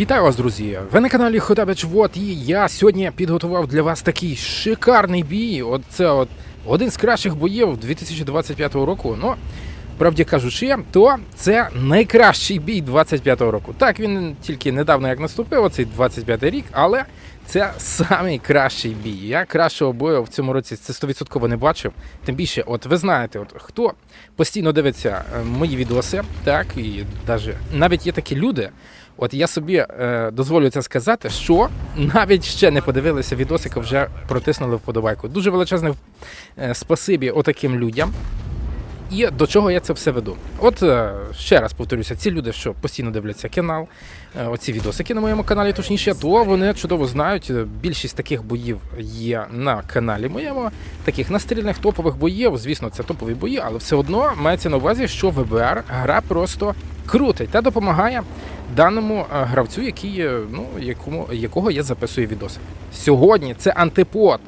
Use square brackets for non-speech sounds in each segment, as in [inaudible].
Вітаю вас, друзі! Ви на каналі Хотабич Вот і я сьогодні підготував для вас такий шикарний бій. От це от один з кращих боїв 2025 року. Ну, правді кажучи, то це найкращий бій 25-го року. Так, він тільки недавно як наступив, оцей 25-й рік, але це самий кращий бій. Я кращого бою в цьому році це 100% не бачив. Тим більше, от ви знаєте, от хто постійно дивиться е, мої відоси, так і навіть є такі люди. От я собі е, дозволю це сказати, що навіть ще не подивилися відосика, вже протиснули вподобайку. Дуже величезне е, спасибі отаким людям. І до чого я це все веду? От е, ще раз повторюся, ці люди, що постійно дивляться канал, е, оці відосики на моєму каналі, точніше, то вони чудово знають. Більшість таких боїв є на каналі моєму, таких настрільних топових боїв. Звісно, це топові бої, але все одно мається на увазі, що ВБР гра просто крутить та допомагає даному е, гравцю, який, ну, якому, якого я записую відоси. Сьогодні це антипод.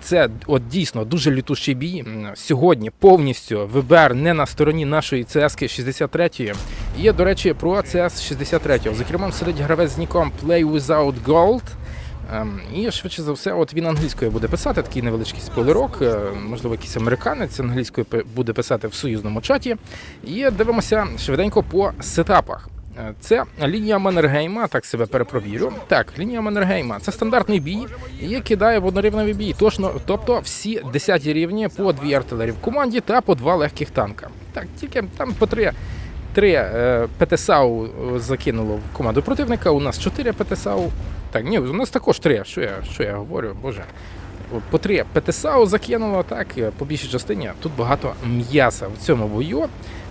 Це от дійсно дуже лютущий бій. Сьогодні повністю ВБР не на стороні нашої ЦСК 63-ї. Є, до речі, про ЦС 63. За кермом сидить гравець з ніком Play Without Gold. Ем, І швидше за все, от він англійською буде писати, такий невеличкий спойлерок, е, можливо, якийсь американець англійською буде писати в союзному чаті. І дивимося швиденько по сетапах. Е, Це лінія Маннергейма, так себе перепровірю. Так, лінія Маннергейма це стандартний бій, і кидає в однорівневий бій. Точно, тобто всі 10 рівні по дві артилерії в команді та по два легких танка. Так, тільки там по три. Три е, ПТСАУ закинуло в команду противника. У нас чотири ПТСАУ. Так, ні, у нас також три. Що я, що я говорю, боже. По три ПТСАУ закинуло, так, по більшій частині тут багато м'яса в цьому бою.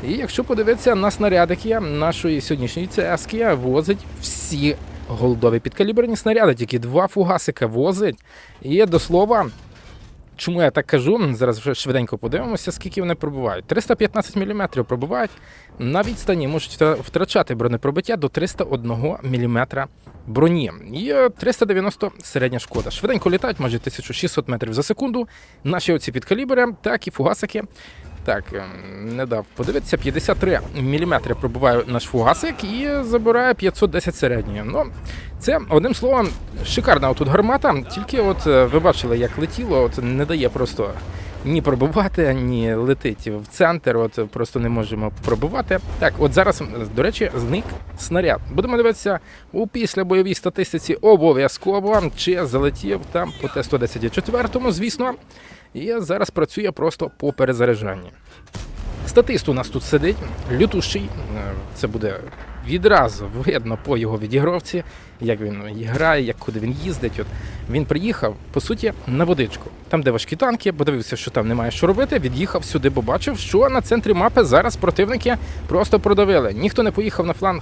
І якщо подивитися на снарядики нашої сьогоднішньої ЦСК, возить всі голдові підкаліберні снаряди, тільки два фугасика возить. І до слова, чому я так кажу, зараз вже швиденько подивимося, скільки вони пробувають. 315 мм пробувають на відстані, можуть втрачати бронепробиття до 301 мм броні. І е, 390 середня шкода. Швиденько літають майже 1600 метрів за секунду. Наші оці підкалібери, так і фугасики. Так, ем, не дав подивитися, 53 мм пробуває наш фугасик і забирає 510 середньої. Ну, це одним словом, шикарна отут гармата. Тільки от е, ви бачили, як летіло, от не дає просто ні пробувати, ні летить в центр. От просто не можемо пробувати. Так, от зараз, до речі, зник снаряд. Будемо дивитися у післябойовій статистиці обов'язково, чи залетів там по Т-114, звісно. І зараз працює просто по перезаряджанні. Статист у нас тут сидить, лютущий. Е, Це буде відразу видно по його відігровці, як він грає, як куди він їздить. От він приїхав, по суті, на водичку. Там, де важкі танки, подивився, що там немає що робити. Від'їхав сюди, бо бачив, що на центрі мапи зараз противники просто продавили. Ніхто не поїхав на фланг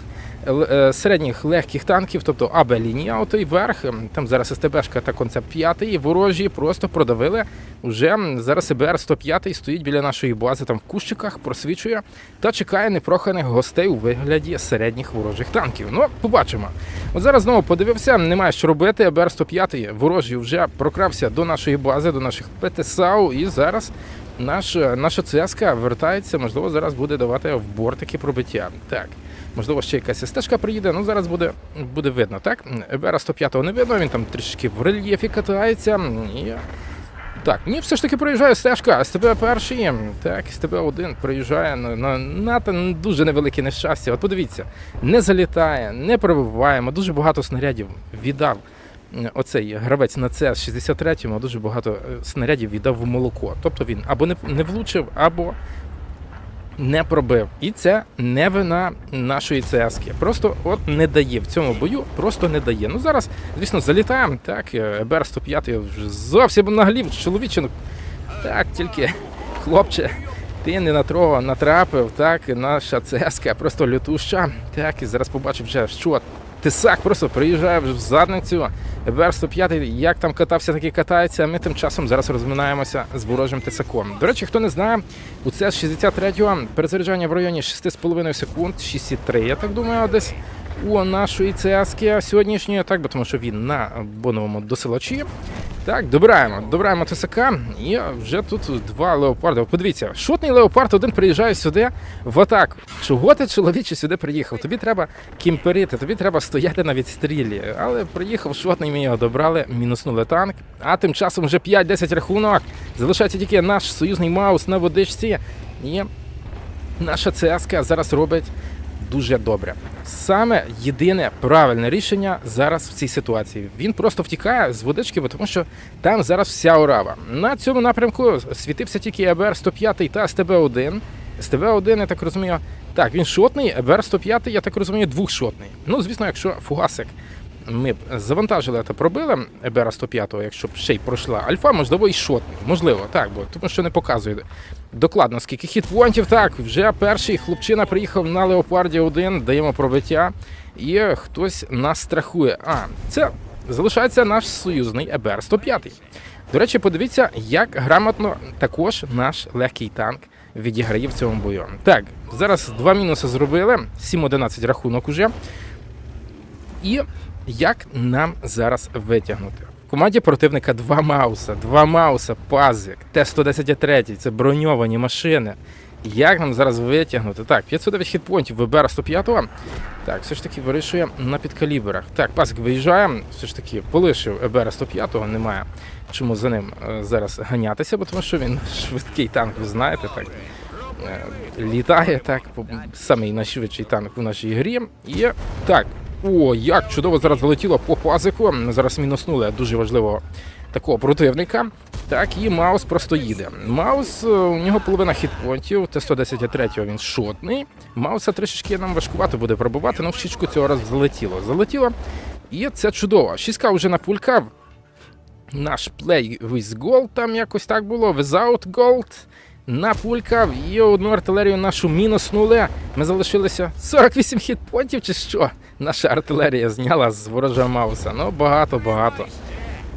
середніх легких танків, тобто АБ лінія, отой верх. ем, Там зараз СТБшка та концепт 5, ворожі просто продавили. Уже зараз ібр 105 стоїть біля нашої бази, там в кущиках просвічує та чекає непроханих гостей у вигляді середніх ворожих танків. Ну, побачимо. От зараз знову подивився, немає що робити. БР 105 ворожий вже прокрався до нашої бази, до наших ПТСАУ, і зараз наш, наша ЦСКА вертається, можливо, зараз буде давати в бортики пробиття. Так. Можливо, ще якась стежка приїде, ну зараз буде, буде видно, так? ЕБР 105 не видно, він там трішки в рельєфі катається. І... Так, ні, все ж таки проїжджає стежка, СТБ перший, так, СТБ один проїжджає на, на, на те дуже невелике нещастя. От подивіться, не залітає, не пробиваємо, дуже багато снарядів віддав. Оцей гравець на це 63-му дуже багато е, снарядів віддав в молоко. Тобто він або не, влучив, або не пробив. І це не вина нашої ЦСК. Просто от не дає в цьому бою, просто не дає. Ну зараз, звісно, залітаємо. Так, БР 105 вже зовсім наглів, чоловічинок. Так, тільки хлопче. Ти не на того натрапив, так, наша ЦСК просто лютуща. Так, і зараз побачив вже, що Тисак просто приїжджає в задницю. БР 105 як там катався, так і катається. а Ми тим часом зараз розминаємося з ворожим тисаком. До речі, хто не знає, у це 63-го перезаряджання в районі 6,5 секунд, 6,3, я так думаю, десь у нашої ЦСК сьогоднішньої, так, бо тому що він на боновому досилачі. Так, добираємо, добираємо ТСК, і вже тут два леопарди. Подивіться, шотний леопард один приїжджає сюди в атаку. Чого ти, чоловіче, сюди приїхав? Тобі треба кімперити, тобі треба стояти на відстрілі. Але приїхав шотний, ми його добрали, мінуснули танк. А тим часом вже 5-10 рахунок. Залишається тільки наш союзний маус на водичці. І наша ЦСК зараз робить дуже добре. Саме єдине правильне рішення зараз в цій ситуації. Він просто втікає з водички, бо тому що там зараз вся орава. На цьому напрямку світився тільки ЕБР 105 та СТБ-1. СТБ-1, я так розумію, так, він шотний, ЕБР 105, я так розумію, двохшотний. Ну, звісно, якщо фугасик ми б завантажили та пробили ЕБР 105, якщо б ще й пройшла альфа, можливо, і шотний. Можливо, так, бо тому що не показує докладно, скільки хітпоінтів. Так, вже перший хлопчина приїхав на Леопарді 1, даємо пробиття, і хтось нас страхує. А, це залишається наш союзний ЕБР 105. До речі, подивіться, як грамотно також наш легкий танк відіграє в цьому бою. Так, зараз два мінуси зробили, 7-11 рахунок уже. І як нам зараз витягнути? В команді противника два Мауса, два Мауса, пазик, Т-110-3, це броньовані машини. Як нам зараз витягнути? Так, 509 хітпонтів вибера 105 Так, все ж таки вирішує на підкаліберах. Так, пасик виїжджає, все ж таки полишив ЕБР 105 немає чому за ним е, зараз ганятися, бо тому що він [laughs] швидкий танк, ви знаєте, так. е, Літає так, самий найшвидший танк у нашій грі. І так, о, як чудово зараз залетіло по пазику. Зараз мінуснули дуже важливого такого противника. Так, і Маус просто їде. Маус, е, у нього половина хітпонтів, Т-110-3 він шотний. Мауса трішечки нам важкувато буде пробувати, але в щічку цього разу залетіло. Залетіло. І це чудово. Шістка вже напулькав. Наш play with gold, там якось так було, without gold. Напулькав і одну артилерію нашу мінуснули. Ми залишилися 48 хітпонтів чи що? Наша артилерія зняла з ворожого Мауса. Ну, багато-багато.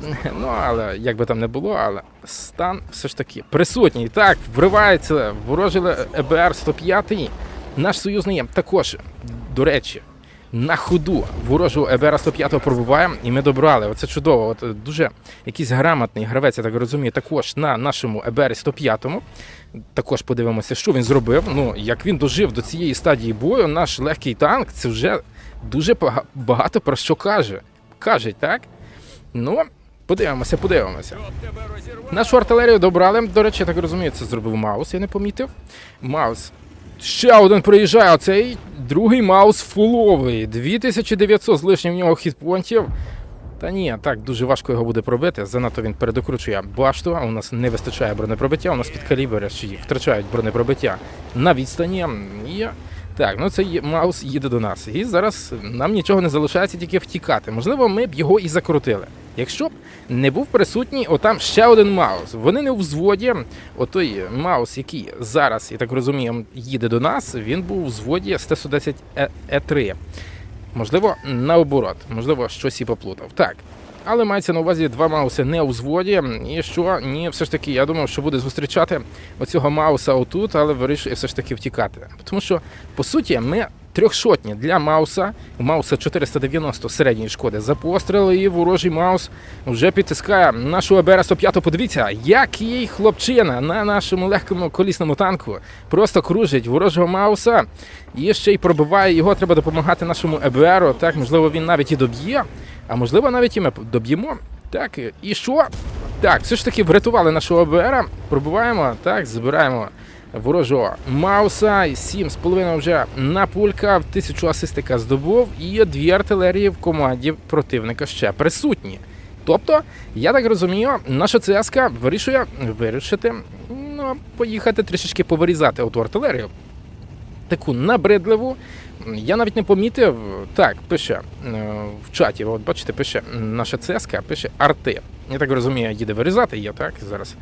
[laughs] Ну, але як би там не було, але стан все ж таки присутній. Так, вривається ворожий ЕБР 105. Наш союзний також, до речі, на ходу ворожого ЕБР 105 пробиває, і ми добрали. Оце чудово. От е, дуже якийсь грамотний гравець, я так розумію, також на нашому ЕБР 105. Також подивимося, що він зробив. Ну, як він дожив до цієї стадії бою, наш легкий танк це вже дуже багато про що каже. Каже, так? Ну, подивимося, подивимося. Нашу артилерію добрали. До речі, я так розумію, це зробив Маус, я не помітив. Маус. Ще один приїжджає, оцей другий Маус фуловий. 2900 з лишнім в нього хітпонтів. Та ні, так дуже важко його буде пробити. Занадто він передокручує башту. У нас не вистачає бронепробиття. У нас під калібри втрачають бронепробиття на відстані. І так, ну цей Маус їде до нас. І зараз нам нічого не залишається, тільки втікати. Можливо, ми б його і закрутили. Якщо б не був присутній, отам ще один Маус. Вони не у взводі. Отой Маус, який зараз, я так розумію, їде до нас, він був у взводі з Т-110 Е3. Можливо, наоборот, можливо, щось і поплутав. Так. Але мається на увазі два мауси не у взводі. І що ні, все ж таки, я думав, що буде зустрічати оцього мауса отут, але вирішує все ж таки втікати. Тому що, по суті, ми трьохшотні для мауса. Мауса 490 середньої шкоди за постріл, і ворожий маус вже підтискає нашу АБР 105 Подивіться, який хлопчина на нашому легкому колісному танку просто кружить ворожого мауса і ще й пробиває його. Треба допомагати нашому ЕБРу. Так, можливо, він навіть і доб'є, а можливо, навіть і ми доб'ємо. Так, і що? Так, все ж таки врятували нашого ОБР. Пробуваємо, так, збираємо ворожого Мауса. 7,5 вже на пулька, тисячу асистика здобув, і дві артилерії в команді противника ще присутні. Тобто, я так розумію, наша ЦСКА вирішує вирішити, ну, поїхати трішечки повирізати оту артилерію. Таку набридливу. Я навіть не помітив. Так, пише е, в чаті, от бачите, пише наша ЦСКА, пише арти. Я так розумію, їде вирізати є, так, зараз.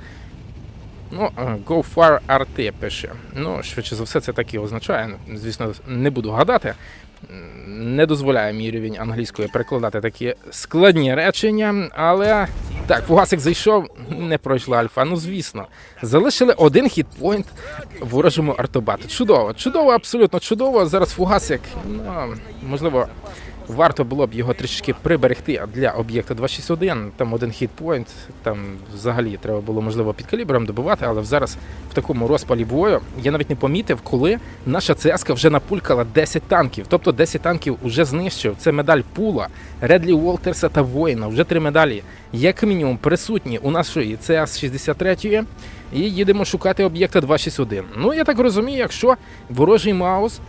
Ну, е, Go Far RT пише. Ну, швидше за все, це так і означає. Звісно, не буду гадати. Не дозволяє мій рівень англійської перекладати такі складні речення, але так, фугасик зайшов, не пройшла альфа. Ну звісно, залишили один хітпойнт ворожому артобату. Чудово, чудово, абсолютно чудово. Зараз фугасик, ну можливо, варто було б його трішки приберегти для об'єкта 261. Там один хітпойнт, там взагалі треба було можливо під калібром добивати, але зараз в такому розпалі бою я навіть не помітив, коли наша ЦСК вже напулькала 10 танків. Тобто 10 танків уже знищив. Це медаль Пула, Редлі Уолтерса та Воїна. Вже три медалі, як мінімум, присутні у нашої ЦС 63 і їдемо шукати об'єкта 261. Ну я так розумію, якщо ворожий Маус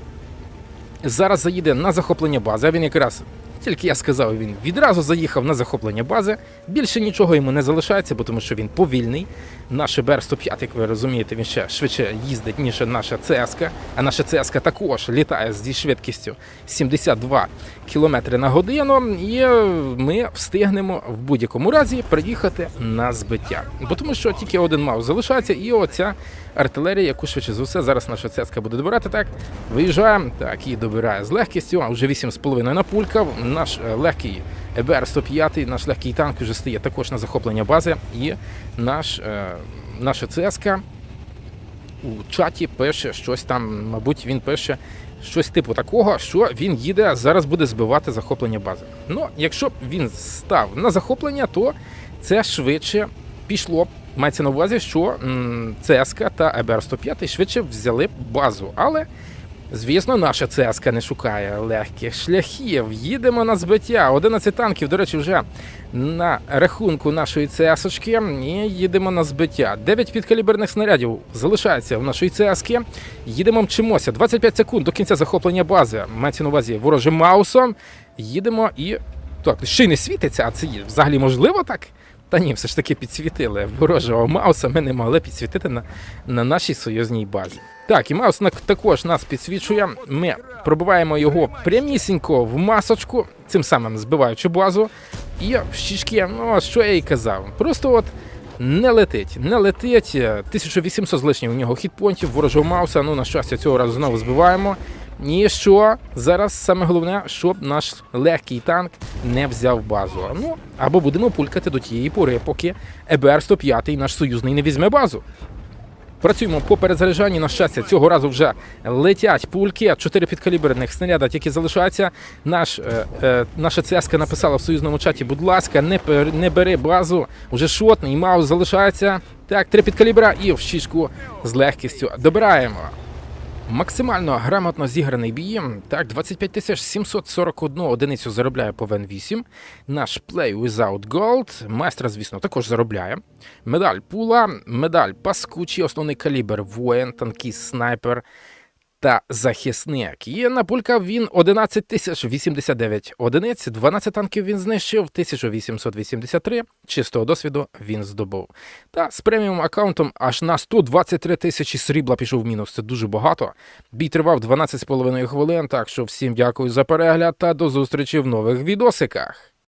зараз заїде на захоплення бази, він якраз. Тільки я сказав, він відразу заїхав на захоплення бази. Більше нічого йому не залишається, бо тому що він повільний. Наш БР-105, як ви розумієте, він ще швидше їздить, ніж наша ЦСК. А наша ЦСК також літає зі швидкістю 72 км на годину. І е, ми встигнемо в будь-якому разі приїхати на збиття. Бо тому що тільки один маус залишається, і оця артилерія, яку швидше за все зараз наша ЦСК буде добирати. Так, виїжджає, так і добирає з легкістю. А вже 8,5 напулькав. Наш е, легкий ЕБР-105, наш легкий танк вже стає також на захоплення бази. І наш, е, наша ЦСК у чаті пише щось там, мабуть, він пише щось типу такого, що він їде, зараз буде збивати захоплення бази. Ну, якщо б він став на захоплення, то це швидше пішло. Мається на увазі, що ЦСК та ЕБР-105 швидше взяли базу. Але, звісно, наша ЦСК не шукає легких шляхів. Їдемо на збиття. 11 танків, до речі, вже на рахунку нашої ЦС-очки. І їдемо на збиття. 9 підкаліберних снарядів залишається в нашої ЦСК. Їдемо мчимося. 25 секунд до кінця захоплення бази. Мається на увазі ворожим маусом. Їдемо і. Так, ще й не світиться, а це взагалі можливо так? Та ні, все ж таки підсвітили ворожого Мауса. Ми не могли підсвітити на, на нашій союзній базі. Так, і Маус також нас підсвічує. Ми пробиваємо його прямісінько в масочку, цим самим збиваючи базу. І в щічки, ну що я і казав. Просто от не летить, не летить. 1800 з лишнім у нього хітпонтів, ворожого Мауса. Ну, на щастя, цього разу знову збиваємо. І що зараз саме головне, щоб наш легкий танк не взяв базу. Ну або будемо пулькати до тієї пори, поки ЕБР 105 наш союзний не візьме базу. Працюємо по перезаряджанні. На щастя, цього разу вже летять пульки. Чотири підкаліберних снаряда тільки залишаються. Наш, е, е, наша ЦСК написала в союзному чаті, будь ласка, не, не бери базу. Уже шотний, маус залишається. Так, три підкалібра і в щічку з легкістю добираємо. Максимально грамотно зіграний бій. Так, 25 тисяч 741 одиницю заробляє по Вен 8. Наш Play Without Gold. Майстра, звісно, також заробляє. Медаль пула, медаль паскучий, основний калібр, воєн, танкіст, снайпер та захисник. І напулькав він 11 тисяч 89 одиниць, 12 танків він знищив, 1883 чистого досвіду він здобув. Та з преміум аккаунтом аж на 123 тисячі срібла пішов в мінус. Це дуже багато. Бій тривав 12,5 хвилин, так що всім дякую за перегляд та до зустрічі в нових відосиках.